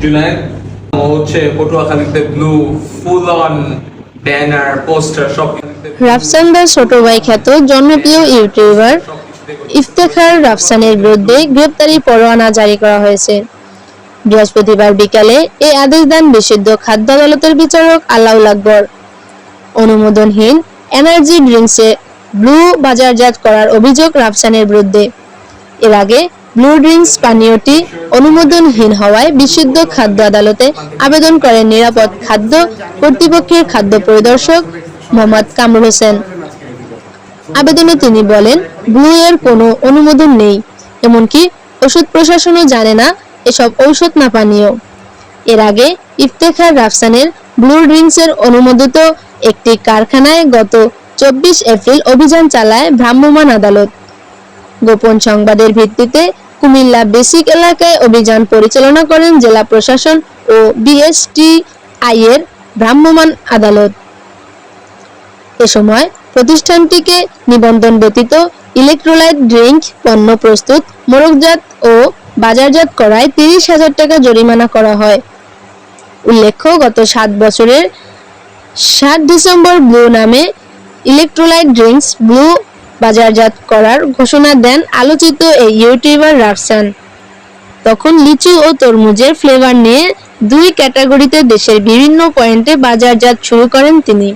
জুনায়েদ ও হচ্ছে ছোট ভাই খ্যাত জনপ্রিয় ইউটিউবার ইফতেখার রাফসানের বিরুদ্ধে গ্রেপ্তারি পরোয়ানা জারি করা হয়েছে বৃহস্পতিবার বিকালে এই আদেশ দেন বিশুদ্ধ খাদ্য আদালতের বিচারক আল্লাউল আকবর অনুমোদনহীন এনার্জি ড্রিঙ্কসে ব্লু বাজারজাত করার অভিযোগ রাফসানের বিরুদ্ধে এর আগে ব্লু ড্রিঙ্কস পানীয়টি অনুমোদনহীন হওয়ায় বিশুদ্ধ খাদ্য আদালতে আবেদন করেন নিরাপদ খাদ্য কর্তৃপক্ষের খাদ্য পরিদর্শক মোহাম্মদ কামরুল হোসেন। আবেদনে তিনি বলেন ব্লু এর কোনো অনুমোদন নেই, এমনকি ওষুধ প্রশাসনও জানে না এসব ঔষধ না পানীয়। এর আগে ইফতেখার রাফসানের ব্লু ড্রিঙ্কসের অনুমোদিত একটি কারখানায় গত চব্বিশ এপ্রিল অভিযান চালায় ভ্রাম্যমাণ আদালত। গোপন সংবাদের ভিত্তিতে কুমিল্লা বেসিক এলাকায় অভিযান পরিচালনা করেন জেলা প্রশাসন ও বিএসটিআই এর ভ্রাম্যমাণ আদালত। এ সময় প্রতিষ্ঠানটিকে নিবন্ধন ব্যতীত ইলেকট্রোলাইট ড্রিঙ্ক পণ্য প্রস্তুত, মোরগজাত ও বাজারজাত করায় তিরিশ হাজার টাকা জরিমানা করা হয়। উল্লেখ্য, গত সাত বছরের সাত ডিসেম্বর ব্লু নামে ইলেকট্রোলাইট ড্রিঙ্কস ব্লু বাজারজাত করার ঘোষণা দেন আলোচিত এই ইউটিউবার রাফসান। তখন লিচু ও তরমুজের ফ্লেভার নিয়ে দুই ক্যাটাগরিতে দেশের বিভিন্ন পয়েন্টে বাজারজাত শুরু করেন তিনি।